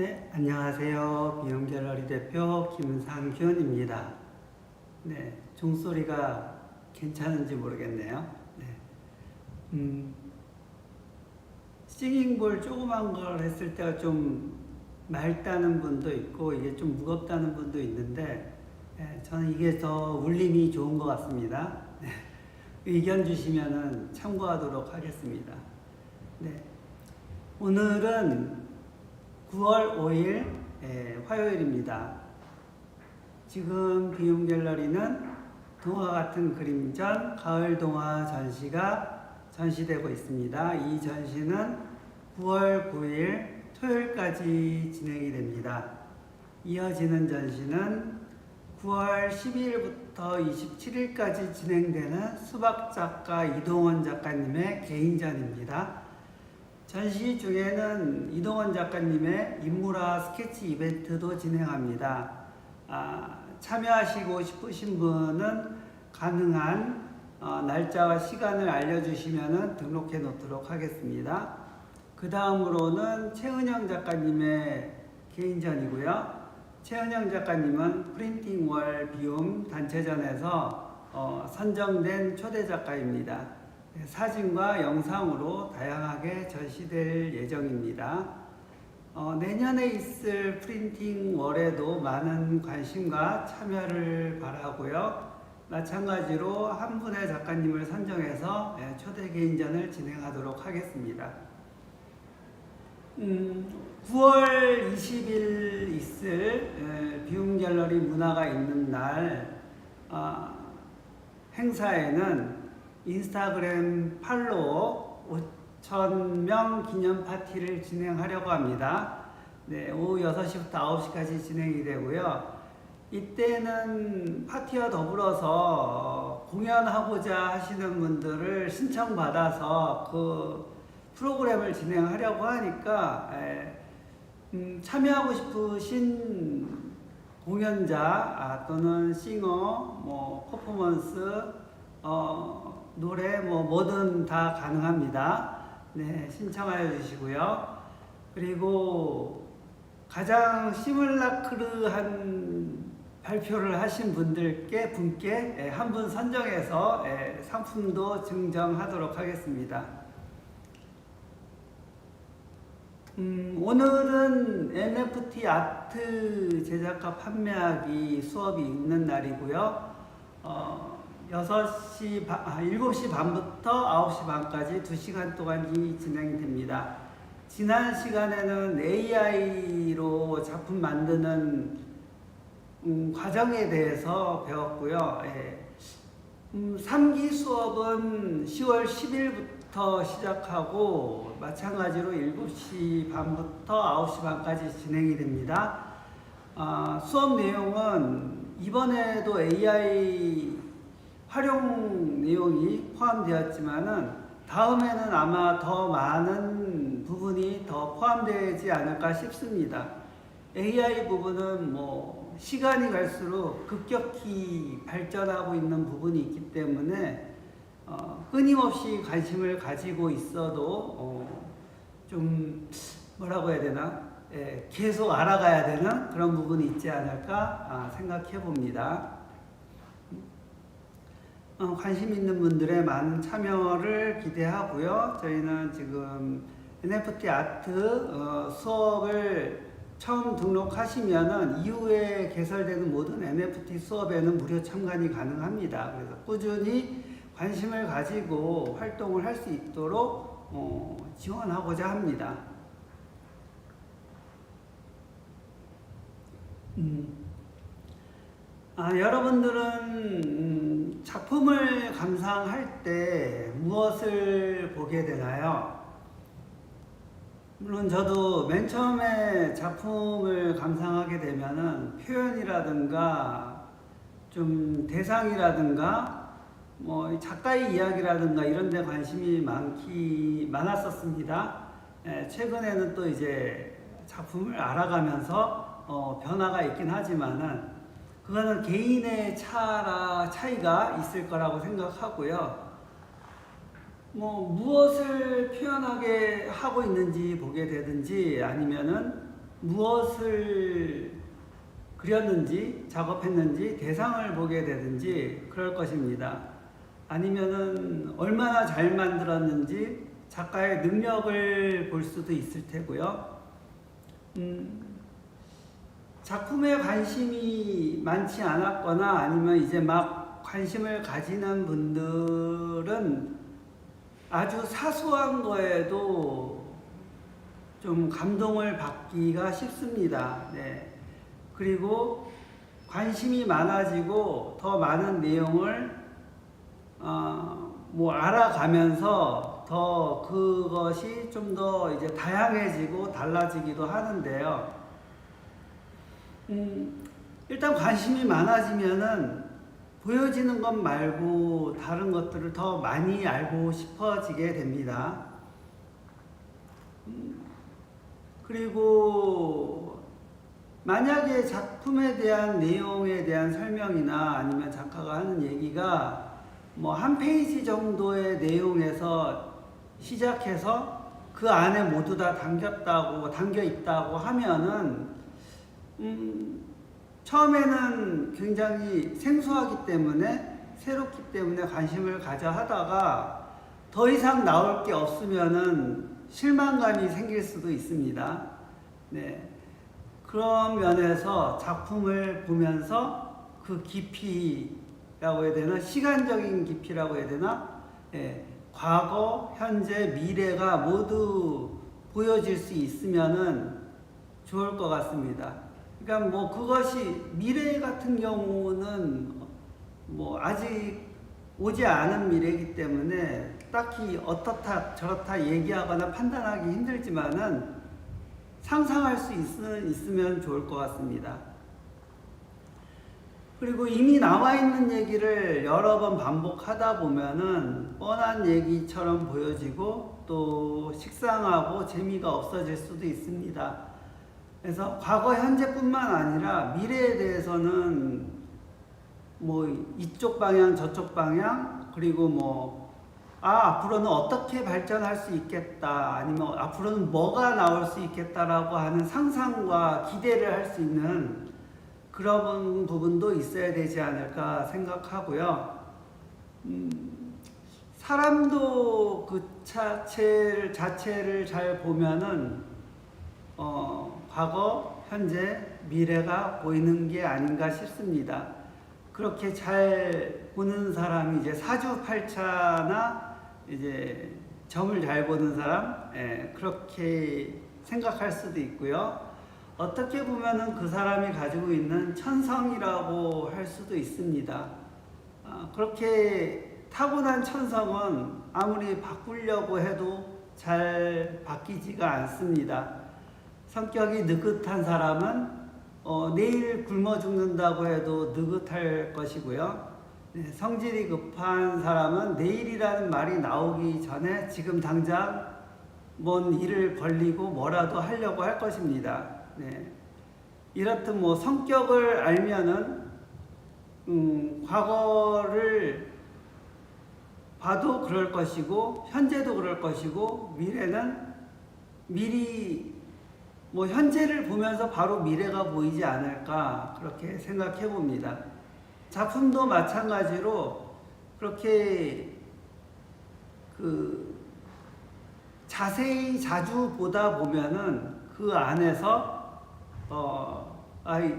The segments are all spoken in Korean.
네, 안녕하세요. 비용 갤러리 대표 김상균입니다. 네, 종소리가 괜찮은지 모르겠네요. 네. 음, 싱잉볼 조그만 걸 했을 때가 좀 맑다는 분도 있고 이게 좀 무겁다는 분도 있는데 네, 저는 이게 더 울림이 좋은 것 같습니다. 네, 의견 주시면은 참고하도록 하겠습니다. 네, 오늘은 9월 5일 예, 화요일입니다. 지금 비움 갤러리는 동화 같은 그림전 가을 동화 전시가 전시되고 있습니다. 이 전시는 9월 9일 토요일까지 진행이 됩니다. 이어지는 전시는 9월 12일부터 27일까지 진행되는 수박 작가 이동원 작가님의 개인전입니다. 전시 중에는 이동원 작가님의 인물화 스케치 이벤트도 진행합니다. 아, 참여하시고 싶으신 분은 가능한 어, 날짜와 시간을 알려주시면 등록해 놓도록 하겠습니다. 그 다음으로는 최은영 작가님의 개인전이고요. 최은영 작가님은 프린팅 월 비움 단체전에서 어, 선정된 초대 작가입니다. 네, 사진과 영상으로 다양하게 전시될 예정입니다. 어, 내년에 있을 프린팅 월에도 많은 관심과 참여를 바라고요. 마찬가지로 한 분의 작가님을 선정해서 예, 초대 개인전을 진행하도록 하겠습니다. 음, 9월 20일 있을 예, 비움 갤러리 문화가 있는 날 어, 행사에는 인스타그램 팔로워 5,000명 기념 파티를 진행하려고 합니다. 네, 오후 6시부터 9시까지 진행이 되고요. 이때는 파티와 더불어서 공연하고자 하시는 분들을 신청받아서 그 프로그램을 진행하려고 하니까 에, 음, 참여하고 싶으신 공연자 아, 또는 싱어, 뭐 퍼포먼스, 어, 노래 뭐 뭐든 다 가능합니다. 네, 신청하여 주시고요. 그리고 가장 시뮬라크르한 발표를 하신 분들께 분께 한 분 선정해서 예, 상품도 증정하도록 하겠습니다. 음, 오늘은 NFT 아트 제작과 판매하기 수업이 있는 날이고요. 어, 6시, 반, 아, 7시 반부터 9시 반까지 2시간 동안 이 진행됩니다. 지난 시간에는 AI로 작품 만드는 음, 과정에 대해서 배웠고요. 예. 음, 3기 수업은 10월 10일부터 시작하고 마찬가지로 7시 반부터 9시 반까지 진행이 됩니다. 아, 수업 내용은 이번에도 AI 활용 내용이 포함되었지만은 다음에는 아마 더 많은 부분이 더 포함되지 않을까 싶습니다. AI 부분은 뭐 시간이 갈수록 급격히 발전하고 있는 부분이 있기 때문에 어, 끊임없이 관심을 가지고 있어도 어, 좀 뭐라고 해야 되나 예, 계속 알아가야 되는 그런 부분이 있지 않을까 아, 생각해 봅니다. 어, 관심 있는 분들의 많은 참여를 기대하고요. 저희는 지금 NFT 아트 어, 수업을 처음 등록하시면은 이후에 개설되는 모든 NFT 수업에는 무료 참관이 가능합니다. 그래서 꾸준히 관심을 가지고 활동을 할 수 있도록 어, 지원하고자 합니다. 음. 아, 여러분들은 음, 작품을 감상할 때 무엇을 보게 되나요? 물론 저도 맨 처음에 작품을 감상하게 되면은 표현이라든가 좀 대상이라든가 뭐 작가의 이야기라든가 이런 데 관심이 많기 많았었습니다. 예, 최근에는 또 이제 작품을 알아가면서 어, 변화가 있긴 하지만은 그거는 개인의 차라 차이가 있을 거라고 생각하고요. 뭐 무엇을 표현하게 하고 있는지 보게 되든지 아니면은 무엇을 그렸는지 작업했는지 대상을 보게 되든지 그럴 것입니다. 아니면은 얼마나 잘 만들었는지 작가의 능력을 볼 수도 있을 테고요. 음, 작품에 관심이 많지 않았거나 아니면 이제 막 관심을 가지는 분들은 아주 사소한 거에도 좀 감동을 받기가 쉽습니다. 네. 그리고 관심이 많아지고 더 많은 내용을 어, 뭐 알아가면서 더 그것이 좀 더 이제 다양해지고 달라지기도 하는데요. 음, 일단 관심이 많아지면은 보여지는 것 말고 다른 것들을 더 많이 알고 싶어지게 됩니다. 음, 그리고 만약에 작품에 대한 내용에 대한 설명이나 아니면 작가가 하는 얘기가 뭐 한 페이지 정도의 내용에서 시작해서 그 안에 모두 다 담겼다고 담겨 있다고 하면은 음, 처음에는 굉장히 생소하기 때문에 새롭기 때문에 관심을 가져 하다가 더 이상 나올 게 없으면은 실망감이 생길 수도 있습니다. 네. 그런 면에서 작품을 보면서 그 깊이라고 해야 되나 시간적인 깊이라고 해야 되나 예, 과거, 현재, 미래가 모두 보여질 수 있으면은 좋을 것 같습니다. 그러니까 뭐 그것이 미래 같은 경우는 뭐 아직 오지 않은 미래이기 때문에 딱히 어떻다 저렇다 얘기하거나 판단하기 힘들지만은 상상할 수 있, 있으면 좋을 것 같습니다. 그리고 이미 나와 있는 얘기를 여러 번 반복하다 보면은 뻔한 얘기처럼 보여지고 또 식상하고 재미가 없어질 수도 있습니다. 그래서 과거 현재뿐만 아니라 미래에 대해서는 뭐 이쪽 방향 저쪽 방향 그리고 뭐 아, 앞으로는 어떻게 발전할 수 있겠다, 아니면 앞으로는 뭐가 나올 수 있겠다라고 하는 상상과 기대를 할 수 있는 그런 부분도 있어야 되지 않을까 생각하고요. 음, 사람도 그 자체를, 자체를 잘 보면은, 어, 과거, 현재, 미래가 보이는 게 아닌가 싶습니다. 그렇게 잘 보는 사람이 이제 사주팔자나 이제 점을 잘 보는 사람 예, 그렇게 생각할 수도 있고요. 어떻게 보면은 그 사람이 가지고 있는 천성이라고 할 수도 있습니다. 아, 그렇게 타고난 천성은 아무리 바꾸려고 해도 잘 바뀌지가 않습니다. 성격이 느긋한 사람은 어, 내일 굶어 죽는다고 해도 느긋할 것이고요. 네, 성질이 급한 사람은 내일이라는 말이 나오기 전에 지금 당장 뭔 일을 벌리고 뭐라도 하려고 할 것입니다. 네. 이렇듯 뭐 성격을 알면은 음, 과거를 봐도 그럴 것이고 현재도 그럴 것이고 미래는 미리 뭐 현재를 보면서 바로 미래가 보이지 않을까 그렇게 생각해 봅니다. 작품도 마찬가지로 그렇게 그 자세히 자주 보다 보면은 그 안에서 어 아이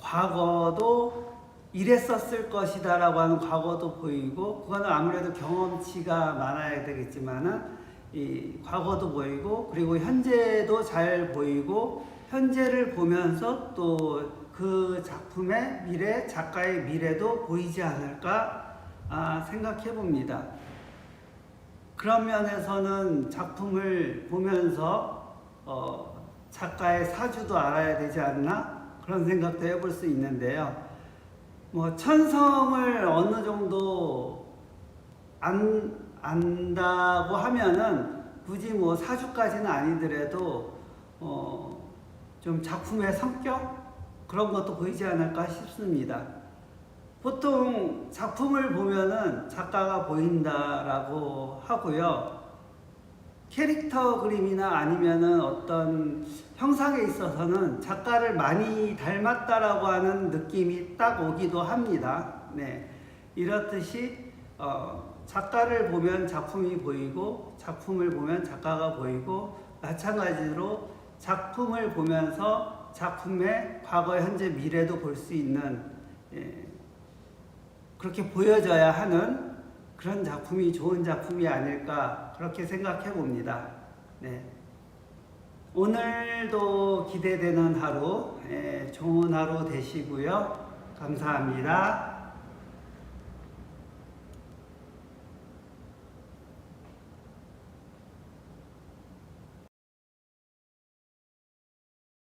과거도 이랬었을 것이다라고 하는 과거도 보이고 그거는 아무래도 경험치가 많아야 되겠지만은 이 과거도 보이고 그리고 현재도 잘 보이고 현재를 보면서 또 그 작품의 미래 작가의 미래도 보이지 않을까 아, 생각해 봅니다. 그런 면에서는 작품을 보면서 어, 작가의 사주도 알아야 되지 않나 그런 생각도 해볼 수 있는데요. 뭐 천성을 어느 정도 안 안다고 하면은 굳이 뭐 사주까지는 아니더라도 어 좀 작품의 성격 그런 것도 보이지 않을까 싶습니다. 보통 작품을 보면은 작가가 보인다라고 하고요. 캐릭터 그림이나 아니면은 어떤 형상에 있어서는 작가를 많이 닮았다라고 하는 느낌이 딱 오기도 합니다. 네. 이렇듯이 어, 작가를 보면 작품이 보이고 작품을 보면 작가가 보이고 마찬가지로 작품을 보면서 작품의 과거, 현재, 미래도 볼 수 있는 예, 그렇게 보여져야 하는 그런 작품이 좋은 작품이 아닐까 그렇게 생각해 봅니다. 네. 오늘도 기대되는 하루, 예, 좋은 하루 되시고요. 감사합니다.